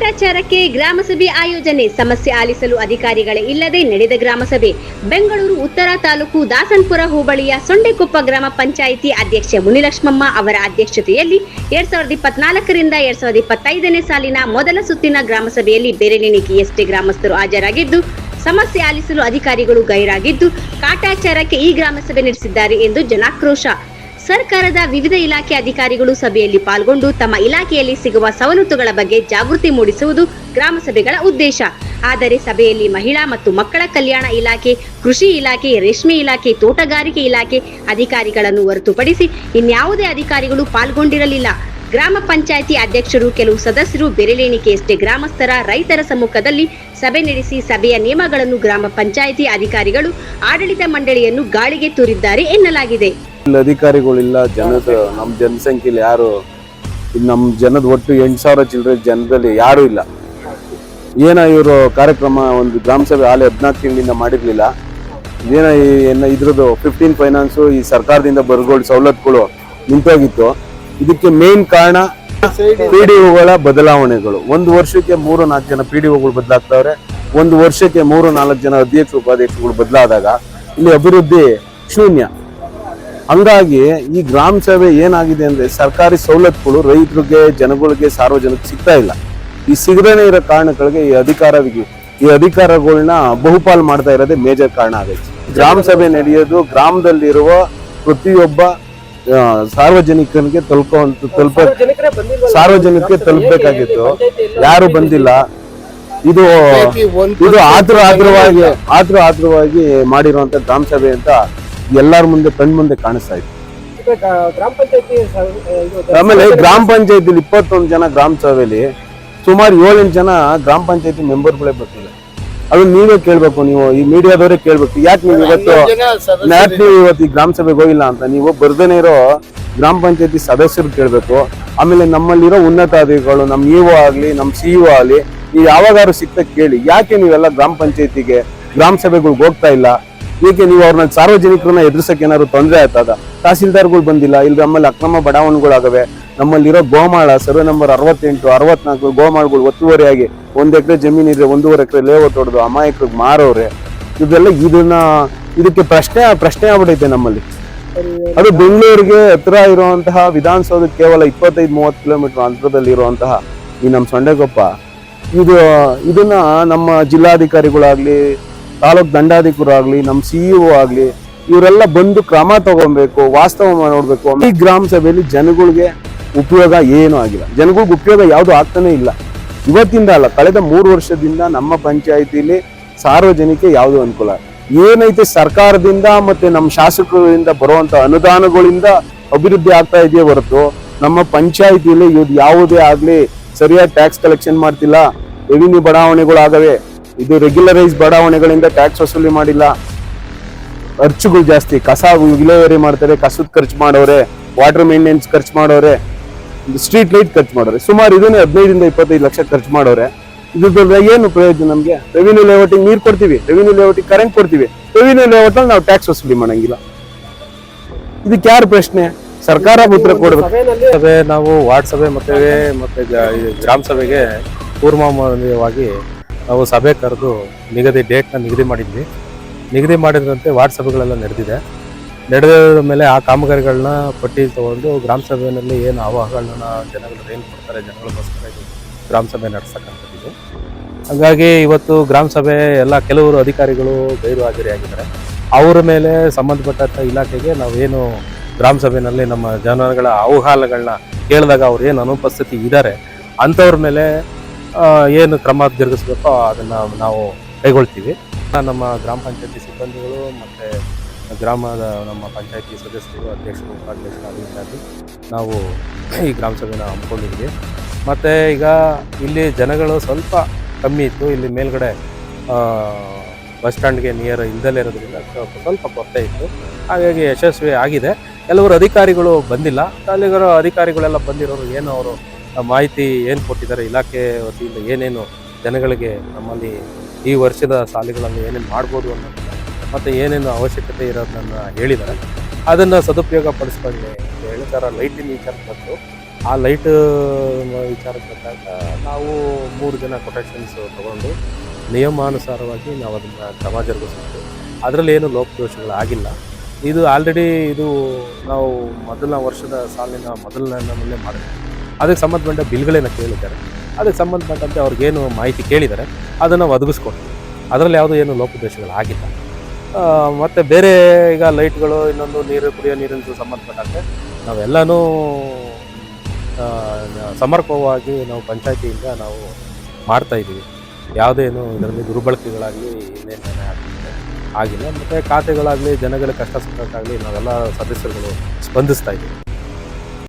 ಕಾಟಾಚಾರಕ್ಕೆ ಗ್ರಾಮಸಭೆ ಆಯೋಜನೆ. ಸಮಸ್ಯೆ ಆಲಿಸಲು ಅಧಿಕಾರಿಗಳೇ ಇಲ್ಲದೆ ನಡೆದ ಗ್ರಾಮಸಭೆ ಬೆಂಗಳೂರು, ಉತ್ತರ ತಾಲೂಕು, ದಾಸನ್ಪುರ ಹೋಬಳಿಯ ಸೊಂಡೆಕೊಪ್ಪ ಗ್ರಾಮ ಪಂಚಾಯಿತಿ ಅಧ್ಯಕ್ಷೆ ಮುನಿಲಕ್ಷ್ಮಮ್ಮ ಅವರ ಅಧ್ಯಕ್ಷತೆಯಲ್ಲಿ ಎರಡ್ ಸಾವಿರದ ಇಪ್ಪತ್ನಾಲ್ಕರಿಂದ ಎರಡ್ ಸಾವಿರದ ಇಪ್ಪತ್ತೈದನೇ ಸಾಲಿನ ಮೊದಲ ಸುತ್ತಿನ ಗ್ರಾಮಸಭೆಯಲ್ಲಿ ಎಷ್ಟೇ ಗ್ರಾಮಸ್ಥರು ಹಾಜರಾಗಿದ್ದು, ಸಮಸ್ಯೆ ಆಲಿಸಲು ಅಧಿಕಾರಿಗಳು ಗೈರಾಗಿದ್ದು, ಕಾಟಾಚಾರಕ್ಕೆ ಈ ಗ್ರಾಮಸಭೆ ನಡೆಸಿದ್ದಾರೆ ಎಂದು ಜನಾಕ್ರೋಶ. ಸರ್ಕಾರದ ವಿವಿಧ ಇಲಾಖೆ ಅಧಿಕಾರಿಗಳು ಸಭೆಯಲ್ಲಿ ಪಾಲ್ಗೊಂಡು ತಮ್ಮ ಇಲಾಖೆಯಲ್ಲಿ ಸಿಗುವ ಸವಲತ್ತುಗಳ ಬಗ್ಗೆ ಜಾಗೃತಿ ಮೂಡಿಸುವುದು ಗ್ರಾಮ ಸಭೆಗಳ ಉದ್ದೇಶ. ಆದರೆ ಸಭೆಯಲ್ಲಿ ಮಹಿಳಾ ಮತ್ತು ಮಕ್ಕಳ ಕಲ್ಯಾಣ ಇಲಾಖೆ, ಕೃಷಿ ಇಲಾಖೆ, ರೇಷ್ಮೆ ಇಲಾಖೆ, ತೋಟಗಾರಿಕೆ ಇಲಾಖೆ ಅಧಿಕಾರಿಗಳನ್ನು ಹೊರತುಪಡಿಸಿ ಇನ್ಯಾವುದೇ ಅಧಿಕಾರಿಗಳು ಪಾಲ್ಗೊಂಡಿರಲಿಲ್ಲ. ಗ್ರಾಮ ಪಂಚಾಯಿತಿ ಅಧ್ಯಕ್ಷರು, ಕೆಲವು ಸದಸ್ಯರು ಬೆರಳೆಣಿಕೆಯಷ್ಟೇ ಗ್ರಾಮಸ್ಥರ ರೈತರ ಸಮ್ಮುಖದಲ್ಲಿ ಸಭೆ ನಡೆಸಿ ಸಭೆಯ ನಿಯಮಗಳನ್ನು ಗ್ರಾಮ ಪಂಚಾಯಿತಿ ಅಧಿಕಾರಿಗಳು ಆಡಳಿತ ಮಂಡಳಿಯನ್ನು ಗಾಳಿಗೆ ತೂರಿದ್ದಾರೆ ಎನ್ನಲಾಗಿದೆ. ಇಲ್ಲಿ ಅಧಿಕಾರಿಗಳಿಲ್ಲ, ಜನದ ನಮ್ಮ ಜನಸಂಖ್ಯೆಯಲ್ಲಿ ಯಾರು ನಮ್ಮ ಜನದ ಒಟ್ಟು ಎಂಟು ಸಾವಿರ ಚಿಲ್ಲರೆ ಜನದಲ್ಲಿ ಯಾರೂ ಇಲ್ಲ. ಏನ ಇವರು ಕಾರ್ಯಕ್ರಮ ಒಂದು ಗ್ರಾಮ ಸಭೆ ಹಾಲೆ ಹದಿನಾಲ್ಕು ತಿಂಗಳಿಂದ ಮಾಡಿರಲಿಲ್ಲ. ಏನ ಏನ ಇದ್ರದ್ದು ಫಿಫ್ಟೀನ್ ಫೈನಾನ್ಸು ಈ ಸರ್ಕಾರದಿಂದ ಬರ್ಗೋಳ್ ಸವಲತ್ತುಗಳು ನಿಂತೋಗಿತ್ತು. ಇದಕ್ಕೆ ಮೇನ್ ಕಾರಣ ಪಿ ಡಿ ಒಗಳ ಬದಲಾವಣೆಗಳು. ಒಂದು ವರ್ಷಕ್ಕೆ ಮೂರು ನಾಲ್ಕು ಜನ ಪಿ ಡಿ ಒಗಳು ಬದಲಾಗ್ತಾವ್ರೆ. ಒಂದು ವರ್ಷಕ್ಕೆ ಮೂರು ನಾಲ್ಕು ಜನ ಅಧ್ಯಕ್ಷ, ಉಪಾಧ್ಯಕ್ಷಗಳು ಬದಲಾದಾಗ ಇಲ್ಲಿ ಅಭಿವೃದ್ಧಿ ಶೂನ್ಯ. ಹಂಗಾಗಿ ಈ ಗ್ರಾಮ ಸಭೆ ಏನಾಗಿದೆ ಅಂದ್ರೆ ಸರ್ಕಾರಿ ಸವಲತ್ತುಗಳು ರೈತರಿಗೆ, ಜನಗಳಿಗೆ ಸಾರ್ವಜನಿಕ ಸಿಗ್ತಾ ಇಲ್ಲ. ಈ ಸಿಗದೇನೆ ಇರೋ ಕಾರಣಗಳಿಗೆ ಈ ಅಧಿಕಾರವಿಗೆ, ಈ ಅಧಿಕಾರಗಳನ್ನ ಬಹುಪಾಲು ಮಾಡ್ತಾ ಇರೋದೇ ಮೇಜರ್ ಕಾರಣ ಆಗೈತೆ. ಗ್ರಾಮ ಸಭೆ ನಡೆಯೋದು ಗ್ರಾಮದಲ್ಲಿರುವ ಪ್ರತಿಯೊಬ್ಬ ಸಾರ್ವಜನಿಕನಿಗೆ ತಲುಪುವಂತ, ತಲುಪ, ಸಾರ್ವಜನಿಕರಿಗೆ ತಲುಪಬೇಕಾಗಿತ್ತು. ಯಾರು ಬಂದಿಲ್ಲ. ಇದು ಇದು ಆದ್ರ ಆದ್ರವಾಗಿ ಆದ್ರ ಆದ್ರವಾಗಿ ಮಾಡಿರುವಂತ ಗ್ರಾಮ ಸಭೆ ಅಂತ ಎಲ್ಲರ ಮುಂದೆ ಕಣ್ ಮುಂದೆ ಕಾಣಿಸ್ತಾ ಇತ್ತು. ಆಮೇಲೆ ಗ್ರಾಮ ಪಂಚಾಯತಿಲಿ ಇಪ್ಪತ್ತೊಂದು ಜನ ಗ್ರಾಮ ಸಭೆಯಲ್ಲಿ ಸುಮಾರು ಏಳೆಂಟು ಜನ ಗ್ರಾಮ ಪಂಚಾಯತಿ ಮೆಂಬರ್ಗಳೇ ಬರ್ತಿಲ್ಲ ಅದು ನೀವೇ ಕೇಳ್ಬೇಕು ನೀವು ಈ ಮೀಡಿಯಾದವರೇ ಕೇಳ್ಬೇಕು. ಯಾಕೆ ನೀವು ಇವತ್ತು ಯಾಕೆ ನೀವು ಇವತ್ತು ಈ ಗ್ರಾಮ ಸಭೆಗೆ ಹೋಗಿಲ್ಲ ಅಂತ ನೀವು ಬರ್ದೇನೆ ಇರೋ ಗ್ರಾಮ ಪಂಚಾಯತಿ ಸದಸ್ಯರು ಕೇಳಬೇಕು. ಆಮೇಲೆ ನಮ್ಮಲ್ಲಿರೋ ಉನ್ನತಾಧಿಕಾರಿಗಳು ನಮ್ಮ ಇಒ ಆಗಲಿ ನಮ್ಮ ಸಿ ಇಒ ಆಗಲಿ ನೀವು ಯಾವಾಗಾದ್ರು ಸಿಕ್ತ ಕೇಳಿ. ಯಾಕೆ ನೀವೆಲ್ಲ ಗ್ರಾಮ ಪಂಚಾಯತಿಗೆ ಗ್ರಾಮ ಸಭೆಗಳಿಗೆ ಹೋಗ್ತಾ ಇಲ್ಲ? ಏಕೆ ನೀವು ಅವ್ರನ್ನ ಸಾರ್ವಜನಿಕರನ್ನ ಎದುರಿಸಕ್ಕೆ ಏನಾದ್ರು ತೊಂದರೆ ಆಯ್ತದ? ತಹಸೀಲ್ದಾರ್ಗಳು ಬಂದಿಲ್ಲ ಇಲ್ಲಿ ನಮ್ಮಲ್ಲಿ ಅಕ್ರಮ ಬಡಾವಣೆಗಳಾಗವೆ, ನಮ್ಮಲ್ಲಿರೋ ಗೋಮಾಳ, ಸರ್ವೆ ನಂಬರ್ ಅರವತ್ತೆಂಟು, ಅರವತ್ನಾಲ್ಕು ಗೋಮಾಳಗಳು ಒತ್ತುವರಿಯಾಗಿ ಒಂದ್ ಎಕರೆ ಜಮೀನು ಇದ್ರೆ ಒಂದೂವರೆ ಎಕರೆ ಲೇಔಟ್ ಹೊಡೆದು ಅಮಾಯಕರಿಗೆ ಮಾರೋರೆ. ಇದೆಲ್ಲ ಇದನ್ನ, ಇದಕ್ಕೆ ಪ್ರಶ್ನೆ ಪ್ರಶ್ನೆ ಆಗ್ಬಿಟ್ಟೈತೆ ನಮ್ಮಲ್ಲಿ. ಅದು ಬೆಂಗಳೂರಿಗೆ ಹತ್ರ ಇರುವಂತಹ ವಿಧಾನಸೌಧ ಕೇವಲ ಇಪ್ಪತ್ತೈದು, ಮೂವತ್ತು ಕಿಲೋಮೀಟರ್ ಅಂತರದಲ್ಲಿ ಇರುವಂತಹ ಈ ನಮ್ಮ ಸೊಂಡೆಗೊಪ್ಪ. ಇದು, ಇದನ್ನ ನಮ್ಮ ಜಿಲ್ಲಾಧಿಕಾರಿಗಳಾಗ್ಲಿ ತಾಲೂಕ್ ದಂಡಾಧಿಕಾರಿ ನಮ್ಮ ಸಿಇಒ ಆಗಲಿ, ಇವರೆಲ್ಲ ಬಂದು ಕ್ರಮ ತಗೊಬೇಕು, ವಾಸ್ತವ ನೋಡಬೇಕು. ಈ ಗ್ರಾಮ ಸಭೆಯಲ್ಲಿ ಜನಗಳಿಗೆ ಉಪಯೋಗ ಏನು ಆಗಿಲ್ಲ. ಜನಗಳಿಗೆ ಉಪಯೋಗ ಯಾವುದು ಆಗ್ತಾನೆ ಇಲ್ಲ. ಇವತ್ತಿಂದ ಅಲ್ಲ, ಕಳೆದ ಮೂರು ವರ್ಷದಿಂದ ನಮ್ಮ ಪಂಚಾಯಿತಿಲಿ ಸಾರ್ವಜನಿಕ ಯಾವುದು ಅನುಕೂಲ ಏನೈತೆ ಸರ್ಕಾರದಿಂದ ಮತ್ತೆ ನಮ್ಮ ಶಾಸಕರಿಂದ ಬರುವಂತ ಅನುದಾನಗಳಿಂದ ಅಭಿವೃದ್ಧಿ ಆಗ್ತಾ ಇದೆಯೇ ಹೊರತು, ನಮ್ಮ ಪಂಚಾಯಿತಿಲಿ ಇವ್ದು ಯಾವುದೇ ಆಗ್ಲಿ, ಸರಿಯಾಗಿ ಟ್ಯಾಕ್ಸ್ ಕಲೆಕ್ಷನ್ ಮಾಡ್ತಿಲ್ಲ ರೆವಿನ್ಯೂ ಬಡಾವಣೆಗಳಾಗವೆ. ಇದು ರೆಗ್ಯುಲರೈಸ್ ಬಡಾವಣೆಗಳಿಂದ ಟ್ಯಾಕ್ಸ್ ವಸೂಲಿ ಮಾಡಿಲ್ಲ. ಖರ್ಚುಗಳು ಜಾಸ್ತಿ, ಕಸ ವಿಲೇವರಿ ಮಾಡ್ತಾರೆ, ಕಸದ ಖರ್ಚು ಮಾಡೋರೆ ವಾಟರ್ ಮೇಂಟೆನೆನ್ಸ್ ಖರ್ಚು ಮಾಡೋರೆ ಸ್ಟ್ರೀಟ್ ಲೈಟ್ ಖರ್ಚು ಮಾಡೋರೆ. ಸುಮಾರು ಇದನ್ನೇ ಹದಿನೈದರಿಂದ ಇಪ್ಪತ್ತೈದು ಲಕ್ಷ ಖರ್ಚು ಮಾಡೋರೆ. ಇದ್ರದ್ದು ಏನು ಪ್ರಯೋಜನ ನಮಗೆ? ರೆವಿನ್ಯೂ ಲೇಔಟಿಗೆ ನೀರು ಕೊಡ್ತೀವಿ ರೆವಿನ್ಯೂ ಲೇಔಟಿಗೆ ಕರೆಂಟ್ ಕೊಡ್ತೀವಿ. ರೆವಿನ್ಯೂ ಲೇಔಟಲ್ಲಿ ನಾವು ಟ್ಯಾಕ್ಸ್ ವಸೂಲಿ ಮಾಡಂಗಿಲ್ಲ. ಇದಕ್ಕೆ ಯಾರು ಪ್ರಶ್ನೆ? ಸರ್ಕಾರ ಉತ್ತರ ಕೊಡಬೇಕು. ಸಭೆ ನಾವು ವಾರ್ಡ್ ಸಭೆ ಮತ್ತೆ ಮತ್ತೆ ಗ್ರಾಮ ಸಭೆಗೆ ನಾವು ಸಭೆ ಕರೆದು ನಿಗದಿ ಡೇಟ್ನ ನಿಗದಿ ಮಾಡಿದ್ವಿ. ನಿಗದಿ ಮಾಡಿದಂತೆ ವಾರ್ಡ್ ಸಭೆಗಳೆಲ್ಲ ನಡೆದಿದೆ. ನಡೆದ ಮೇಲೆ ಆ ಕಾಮಗಾರಿಗಳನ್ನ ಪಟ್ಟಿ ತಗೊಂಡು ಗ್ರಾಮ ಸಭೆಯಲ್ಲಿ ಏನು ಆವಾಹಗಳನ್ನ ಜನಗಳು ಏನು ಕೊಡ್ತಾರೆ, ಜನಗಳಿಗೋಸ್ಕರ ಇದು ಗ್ರಾಮ ಸಭೆ ನಡೆಸ್ತಕ್ಕಂಥದ್ದು ಹಾಗಾಗಿ ಇವತ್ತು ಗ್ರಾಮ ಸಭೆ ಎಲ್ಲ ಕೆಲವರು ಅಧಿಕಾರಿಗಳು ಗೈರು ಹಾಜರಿಯಾಗಿದ್ದಾರೆ ಅವರ ಮೇಲೆ ಸಂಬಂಧಪಟ್ಟಂಥ ಇಲಾಖೆಗೆ ನಾವೇನು ಗ್ರಾಮ ಸಭೆಯಲ್ಲಿ ನಮ್ಮ ಜನಗಳ ಆಹ್ವಾನಗಳನ್ನ ಕೇಳಿದಾಗ ಅವ್ರು ಏನು ಅನುಪಸ್ಥಿತಿ ಇದ್ದಾರೆ, ಅಂಥವ್ರ ಮೇಲೆ ಏನು ಕ್ರಮ ಜರುಗಿಸ್ಬೇಕೋ ಅದನ್ನು ನಾವು ಕೈಗೊಳ್ತೀವಿ. ನಮ್ಮ ಗ್ರಾಮ ಪಂಚಾಯತಿ ಸಿಬ್ಬಂದಿಗಳು ಮತ್ತು ಗ್ರಾಮದ ನಮ್ಮ ಪಂಚಾಯತಿ ಸದಸ್ಯರು, ಅಧ್ಯಕ್ಷರು, ಉಪಾಧ್ಯಕ್ಷರು ಅದರಿಂದಾಗಿ ನಾವು ಈ ಗ್ರಾಮ ಸಭೆನ ಹಮ್ಮಿಕೊಂಡಿದ್ವಿ ಮತ್ತು ಈಗ ಇಲ್ಲಿ ಜನಗಳು ಸ್ವಲ್ಪ ಕಮ್ಮಿ ಇತ್ತು. ಇಲ್ಲಿ ಮೇಲ್ಗಡೆ ಬಸ್ ಸ್ಟ್ಯಾಂಡ್ಗೆ ನಿಯರ್ ಇಲ್ದಲೇ ಇರೋದ್ರಿಂದ ಸ್ವಲ್ಪ ಸ್ವಲ್ಪ ಕೊರತೆ ಇತ್ತು. ಹಾಗಾಗಿ ಯಶಸ್ವಿ ಆಗಿದೆ. ಕೆಲವರು ಅಧಿಕಾರಿಗಳು ಬಂದಿಲ್ಲ. ಅಲ್ಲಿಗರ ಅಧಿಕಾರಿಗಳೆಲ್ಲ ಬಂದಿರೋರು ಏನು ಅವರು ಮಾಹಿತಿ ಏನು ಕೊಟ್ಟಿದ್ದಾರೆ, ಇಲಾಖೆ ವತಿಯಿಂದ ಏನೇನು ಜನಗಳಿಗೆ ನಮ್ಮಲ್ಲಿ ಈ ವರ್ಷದ ಸಾಲಿಗಳಲ್ಲಿ ಏನೇನು ಮಾಡ್ಬೋದು ಅನ್ನೋದನ್ನ ಮತ್ತು ಏನೇನು ಅವಶ್ಯಕತೆ ಇರೋದನ್ನು ಹೇಳಿದ್ದಾರೆ. ಅದನ್ನು ಸದುಪಯೋಗ ಪಡಿಸ್ಕೊಂಡು ಅಂತ ಹೇಳಿ ಥರ ಲೈಟಿನ ವಿಚಾರ ಬಂತು ಆ ಲೈಟ್ ವಿಚಾರಕ್ಕೆ ಬಂದಾಗ ನಾವು ಮೂರು ಜನ ಕೊಟೇಷನ್ಸ್ ತಗೊಂಡು ನಿಯಮಾನುಸಾರವಾಗಿ ನಾವು ಅದನ್ನು ಕ್ರಮ ಜರುಗಿಸಿದ್ವಿ. ಅದರಲ್ಲಿ ಏನು ಲೋಪದೋಷಗಳು ಆಗಿಲ್ಲ ಇದು ಆಲ್ರೆಡಿ ಇದು ನಾವು ಮೊದಲ ವರ್ಷದ ಸಾಲಿನ ಮೊದಲನೇ ನಮ್ಮಲ್ಲೇ ಮಾಡಿದ್ವಿ. ಅದಕ್ಕೆ ಸಂಬಂಧಪಟ್ಟ ಬಿಲ್ಗಳೇನ ಕೇಳಿದ್ದಾರೆ. ಅದಕ್ಕೆ ಸಂಬಂಧಪಟ್ಟಂತೆ ಅವ್ರಿಗೇನು ಮಾಹಿತಿ ಕೇಳಿದ್ದಾರೆ. ಅದನ್ನು ಒದಗಿಸ್ಕೊಡ್ತೀವಿ. ಅದರಲ್ಲಿ ಯಾವುದೂ ಏನು ಲೋಪದೋಷಗಳು ಮತ್ತು ಬೇರೆ ಈಗ ಲೈಟ್ಗಳು, ಇನ್ನೊಂದು ನೀರು, ಕುಡಿಯೋ ನೀರಿನ ಸಂಬಂಧಪಟ್ಟಂತೆ ನಾವೆಲ್ಲನೂ ಸಮರ್ಪಕವಾಗಿ ನಾವು ಪಂಚಾಯತಿಯಿಂದ ನಾವು ಮಾಡ್ತಾಯಿದ್ದೀವಿ ಯಾವುದೇನು ಇದರಲ್ಲಿ ದುರ್ಬಳಕೆಗಳಾಗಲಿ ಆಗಿದೆ ಆಗಿಲ್ಲ. ಮತ್ತು ಖಾತೆಗಳಾಗಲಿ, ಜನಗಳ ಕಷ್ಟ ಸುಖಕ್ಕಾಗಲಿ ನಾವೆಲ್ಲ ಸದಸ್ಯರುಗಳು ಸ್ಪಂದಿಸ್ತಾ ಇದ್ದೀವಿ.